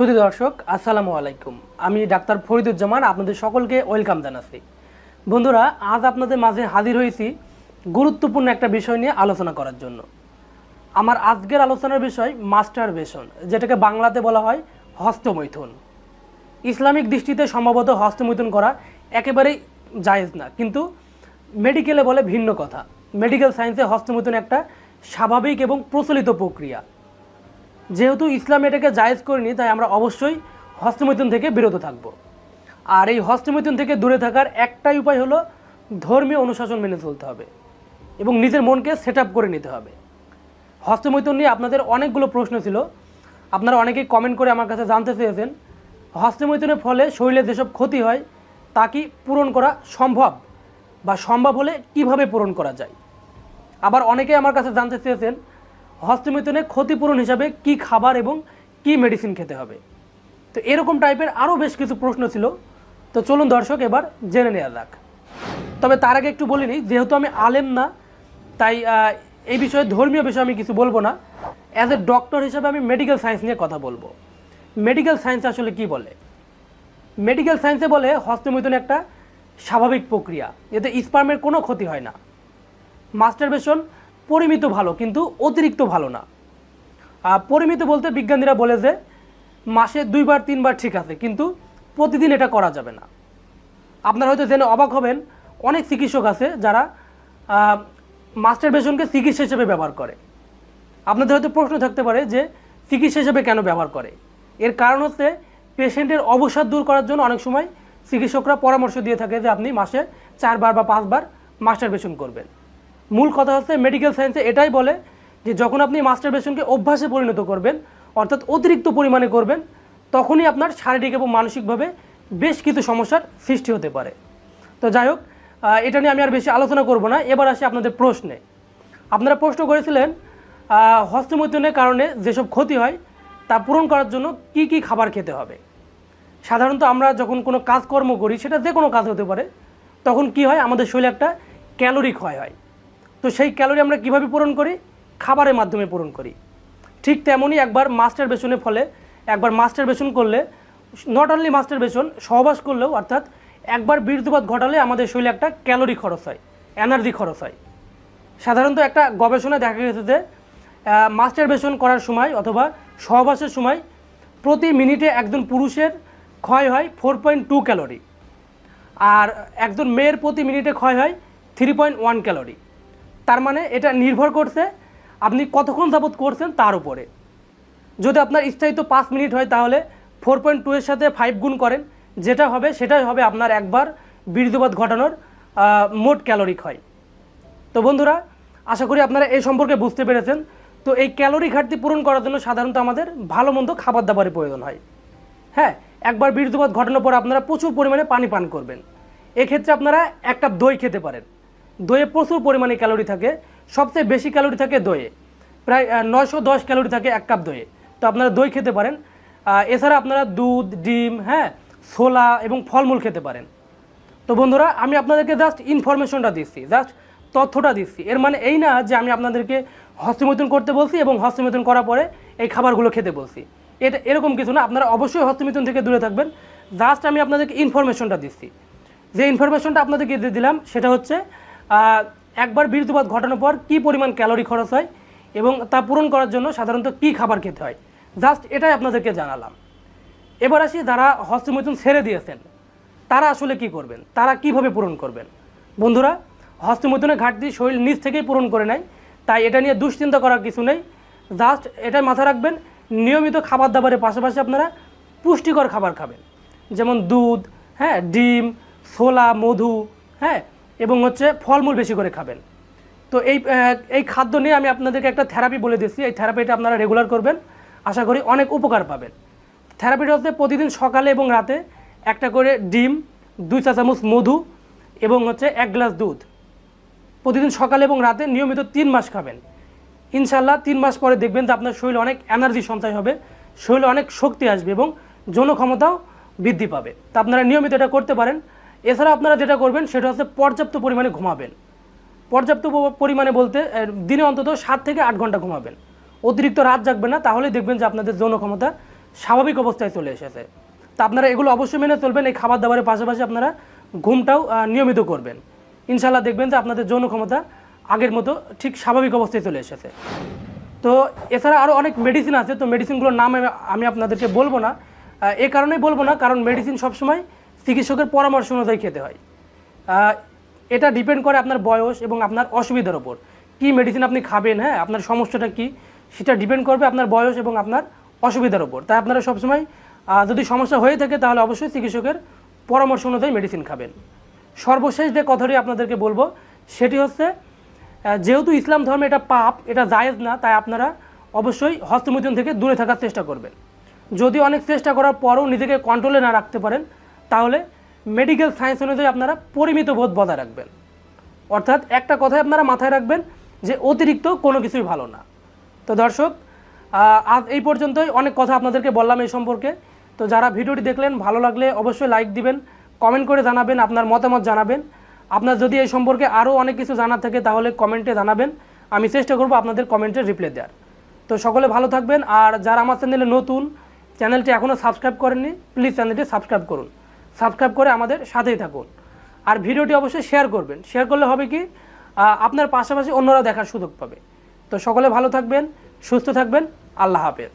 সুধী দর্শক, আসসালামু আলাইকুম। আমি ডাক্তার ফরিদুজ্জামান, আপনাদের সকলকে ওয়েলকাম জানাচ্ছি। বন্ধুরা, আজ আপনাদের মাঝে হাজির হয়েছি গুরুত্বপূর্ণ একটা বিষয় নিয়ে আলোচনা করার জন্য। আমার আজকের আলোচনার বিষয় মাস্টার বেসন যেটাকে বাংলাতে বলা হয় হস্তমৈথুন। ইসলামিক দৃষ্টিতে সম্ভবত হস্তমৈথুন করা একেবারেই জায়েজ না, কিন্তু মেডিকেলে বলে ভিন্ন কথা। মেডিকেল সায়েন্সে হস্তমৈথুন একটা স্বাভাবিক এবং প্রচলিত প্রক্রিয়া। যেহেতু ইসলাম এটাকে জায়েজ করেনি, তাই আমরা অবশ্যই হস্তমৈথুন থেকে বিরত থাকব। আর এই হস্তমৈথুন থেকে দূরে থাকার একটাই উপায় হলো ধর্মীয় অনুশাসন মেনে চলতে হবে এবং নিজের মনকে সেট করে নিতে হবে। হস্তমৈথুন নিয়ে আপনাদের অনেকগুলো প্রশ্ন ছিল। আপনারা অনেকেই কমেন্ট করে আমার কাছে জানতে চেয়েছেন। হস্তমৈথুনের ফলে শরীরে যেসব ক্ষতি হয়, তা কি পূরণ করা সম্ভব বা সম্ভব হলে কীভাবে পূরণ করা যায়? আবার অনেকে আমার কাছে জানতে চেয়েছেন হস্তমৈথুনে ক্ষতিপূরণ হিসাবে কি খাবার এবং কি মেডিসিন খেতে হবে? তো এরকম টাইপের আরও বেশ কিছু প্রশ্ন ছিল। তো চলুন দর্শক, এবার জেনে নেওয়া যাক। তবে তার আগে একটু বলিনি যেহেতু আমি আলেম না, তাই এই বিষয়ে ধর্মীয় বিষয়ে আমি কিছু বলব না। অ্যাজ এ ডক্টর হিসাবে আমি মেডিকেল সায়েন্স নিয়ে কথা বলব। মেডিকেল সায়েন্স আসলে কি বলে? মেডিকেল সায়েন্সে বলে হস্তমৈথুন একটা স্বাভাবিক প্রক্রিয়া। এতে স্পার্মের কোনো ক্ষতি হয় না। মাস্টারবেশন পরিমিত ভালো, কিন্তু অতিরিক্ত ভালো না। পরিমিত বলতে বিজ্ঞানীরা বলে যে, মাসে দুইবার, তিনবার ঠিক আছে, কিন্তু প্রতিদিন এটা করা যাবে না। আপনারা হয়তো জেনে অবাক হবেন, অনেক চিকিৎসক আছে যারা মাস্টার মাস্টারবেশনকে চিকিৎসা হিসেবে ব্যবহার করে। আপনাদের হয়তো প্রশ্ন থাকতে পারে যে, চিকিৎসা হিসেবে কেন ব্যবহার করে? এর কারণ হচ্ছে, পেশেন্টের অবসাদ দূর করার জন্য অনেক সময় চিকিৎসকরা পরামর্শ দিয়ে থাকে যে, আপনি মাসে চারবার বা পাঁচবার মাস্টার মাস্টারবেশন করবেন। মূল কথা হচ্ছে মেডিকেল সায়েন্সে এটাই বলে যে যখন আপনি মাস্টারবেশনকে অভ্যাসে পরিণত করবেন, অর্থাৎ অতিরিক্ত পরিমাণে করবেন, তখনই আপনার শারীরিক এবং মানসিকভাবে বেশ কিছু সমস্যার সৃষ্টি হতে পারে। তো যাই হোক এটা নিয়ে আমি আর বেশি আলোচনা করব না। এবার আসি আপনাদের প্রশ্নে। আপনারা প্রশ্ন করেছিলেন হস্তমৈথুনের কারণে যেসব ক্ষতি হয়, তা পূরণ করার জন্য কি কি খাবার খেতে হবে? সাধারণত আমরা যখন কোনো কাজকর্ম করি, সেটা যে কোনো কাজ হতে পারে, তখন কি হয়? আমাদের শরীরে একটা ক্যালোরি ক্ষয় হয়। তো সেই ক্যালোরি আমরা কীভাবে পূরণ করি? খাবারের মাধ্যমে পূরণ করি। ঠিক তেমনই একবার মাস্টার বেসনের ফলে একবার মাস্টার বেসন করলে নট অনলি মাস্টার বেসন, সহবাস করলেও অর্থাৎ একবার বীর্যপাত ঘটালে আমাদের শরীরে একটা ক্যালোরি খরচ হয়, এনার্জি খরচ হয়। সাধারণত একটা গবেষণায় দেখা গেছে যে মাস্টার বেসন করার সময় অথবা সহবাসের সময় প্রতি মিনিটে একজন পুরুষের ক্ষয় হয় ফোর পয়েন্ট টু ক্যালোরি। আর একজন মেয়ের প্রতি মিনিটে ক্ষয় হয় থ্রি পয়েন্ট ওয়ান ক্যালোরি। তার মানে এটা নির্ভর করছে আপনি কতক্ষণ যাবত করছেন তার উপরে। যদি আপনার স্থায়িত্ব পাঁচ মিনিট হয় তাহলে ফোর পয়েন্ট টু এর সাথে ফাইভ গুণ করেন, যেটা হবে সেটাই হবে আপনার একবার বীর্যপাত ঘটানোর মোট ক্যালোরি ক্ষয় তো বন্ধুরা, আশা করি আপনারা এই সম্পর্কে বুঝতে পেরেছেন। তো এই ক্যালোরি ঘাটতি পূরণ করার জন্য সাধারণত আমাদের ভালো মন্দ খাবার দাবারের প্রয়োজন হয়। হ্যাঁ একবার বীর্যপাত ঘটানোর পর আপনারা প্রচুর পরিমাণে পানি পান করবেন। এক্ষেত্রে আপনারা এক কাপ দই খেতে পারেন। দইয়ে প্রচুর পরিমাণে ক্যালোরি থাকে, সবচেয়ে বেশি ক্যালোরি থাকে দইয়ে। প্রায় নয়শো দশ ক্যালোরি থাকে এক কাপ দইয়ে। তো আপনারা দই খেতে পারেন। এছাড়া আপনারা দুধ, ডিম হ্যাঁ ছোলা এবং ফলমূল খেতে পারেন। তো বন্ধুরা, আমি আপনাদেরকে জাস্ট ইনফরমেশনটা দিচ্ছি জাস্ট তথ্যটা দিচ্ছি। এর মানে এই না যে আমি আপনাদেরকে হস্তমৈথুন করতে বলছি এবং হস্তমৈথুন করার পরে এই খাবারগুলো খেতে বলছি। এটা এরকম কিছু না, আপনারা অবশ্যই হস্তমৈথুন থেকে দূরে থাকবেন। জাস্ট আমি আপনাদেরকে ইনফরমেশনটা দিচ্ছি। যে ইনফরমেশনটা আপনাদেরকে দিয়ে দিলাম, সেটা হচ্ছে একবার বীর্যপাত ঘটানোর পর কী পরিমাণ ক্যালোরি খরচ হয় এবং তা পূরণ করার জন্য সাধারণত কী খাবার খেতে হয়? জাস্ট এটাই আপনাদেরকে জানালাম। এবার আসি যারা হস্তমৈথুন ছেড়ে দিয়েছেন, তারা আসলে কি করবেন? তারা কীভাবে পূরণ করবেন? বন্ধুরা, হস্তমৈথুনের ঘাটতি শরীর নিজ থেকেই পূরণ করে নেয়, তাই এটা নিয়ে দুশ্চিন্তা করার কিছু নেই। জাস্ট এটাই মাথা রাখবেন, নিয়মিত খাবার দাবারের পাশাপাশি আপনারা পুষ্টিকর খাবার খাবেন। যেমন দুধ হ্যাঁ ডিম, ছোলা, মধু হ্যাঁ এবং হচ্ছে ফলমূল বেশি করে খাবেন। তো এই এই খাদ্য নিয়ে আমি আপনাদেরকে একটা থেরাপি বলে দিচ্ছি এই থেরাপিটা আপনারা রেগুলার করবেন। আশা করি অনেক উপকার পাবেন। থেরাপিটা হচ্ছে প্রতিদিন সকালে এবং রাতে একটা করে ডিম, দুই চা চামচ মধু এবং হচ্ছে এক গ্লাস দুধ। প্রতিদিন সকালে এবং রাতে নিয়মিত তিন মাস খাবেন। ইনশাল্লাহ তিন মাস পরে দেখবেন যে আপনার শরীরে অনেক এনার্জি সঞ্চয় হবে, শরীরে অনেক শক্তি আসবে এবং যৌন ক্ষমতাও বৃদ্ধি পাবে। তা আপনারা নিয়মিত এটা করতে পারেন। এছাড়া আপনারা যেটা করবেন, সেটা হচ্ছে পর্যাপ্ত পরিমাণে ঘুমাবেন। পর্যাপ্ত পরিমাণে বলতে দিনে অন্তত সাত থেকে আট ঘণ্টা ঘুমাবেন। অতিরিক্ত রাত জাগবেন না তাহলে দেখবেন যে আপনাদের যৌন ক্ষমতা স্বাভাবিক অবস্থায় চলে এসেছে। তা আপনারা এগুলো অবশ্যই মেনে চলবেন, এই খাবার দাবারের পাশাপাশি আপনারা ঘুমটাও নিয়মিত করবেন। ইনশাল্লাহ দেখবেন যে আপনাদের যৌন ক্ষমতা আগের মতো ঠিক স্বাভাবিক অবস্থায় চলে এসেছে। তো এছাড়া আরও অনেক মেডিসিন আছে, তো মেডিসিনগুলোর নাম আমি- আপনাদেরকে বলব না। এ কারণেই বলব না, কারণ মেডিসিন সবসময় চিকিৎসকের পরামর্শ অনুযায়ী খেতে হয়। এটা ডিপেন্ড করে আপনার বয়স এবং আপনার অসুবিধার ওপর কী মেডিসিন আপনি খাবেন হ্যাঁ আপনার সমস্যাটা কী, সেটা ডিপেন্ড করবে আপনার বয়স এবং আপনার অসুবিধার ওপর তাই আপনারা সবসময় যদি সমস্যা হয়ে থাকে তাহলে অবশ্যই চিকিৎসকের পরামর্শ অনুযায়ী মেডিসিন খাবেন। সর্বশেষ যে কথাটি আপনাদেরকে বলব, সেটি হচ্ছে যেহেতু ইসলাম ধর্মে এটা পাপ, এটা জায়েজ না, তাই আপনারা অবশ্যই হস্তমৈথুন থেকে দূরে থাকার চেষ্টা করবেন। যদি অনেক চেষ্টা করার পরও নিজেকে কন্ট্রোলে না রাখতে পারেন তাহলে মেডিকেল সায়েন্স অনুযায়ী আপনারা পরিমিত বোধ বজায় রাখবেন। অর্থাৎ একটা কথাই আপনারা মাথায় রাখবেন যে অতিরিক্ত কোনো কিছুই ভালো না। তো দর্শক আজ এই পর্যন্তই। অনেক কথা আপনাদেরকে বললাম এই সম্পর্কে। তো যারা ভিডিওটি দেখলেন, ভালো লাগলে অবশ্যই লাইক দিবেন কমেন্ট করে জানাবেন, আপনার মতামত জানাবেন। আপনার যদি এই সম্পর্কে আরও অনেক কিছু জানার থাকে, তাহলে কমেন্টে জানাবেন। আমি চেষ্টা করব আপনাদের কমেন্টে রিপ্লাই দেওয়ার। তো সকলে ভালো থাকবেন। আর যারা আমার চ্যানেলে নতুন চ্যানেলটি এখনও সাবস্ক্রাইব করেননি প্লিজ চ্যানেলটি সাবস্ক্রাইব করুন। সাবস্ক্রাইব করে আমাদের সাথেই থাকুন। আর ভিডিওটি অবশ্যই শেয়ার করবেন। শেয়ার করলে হবে কি আপনার পাশাপাশি অন্যরা দেখার সুযোগ পাবে। তো সকলে ভালো থাকবেন, সুস্থ থাকবেন। আল্লাহ হাফেজ।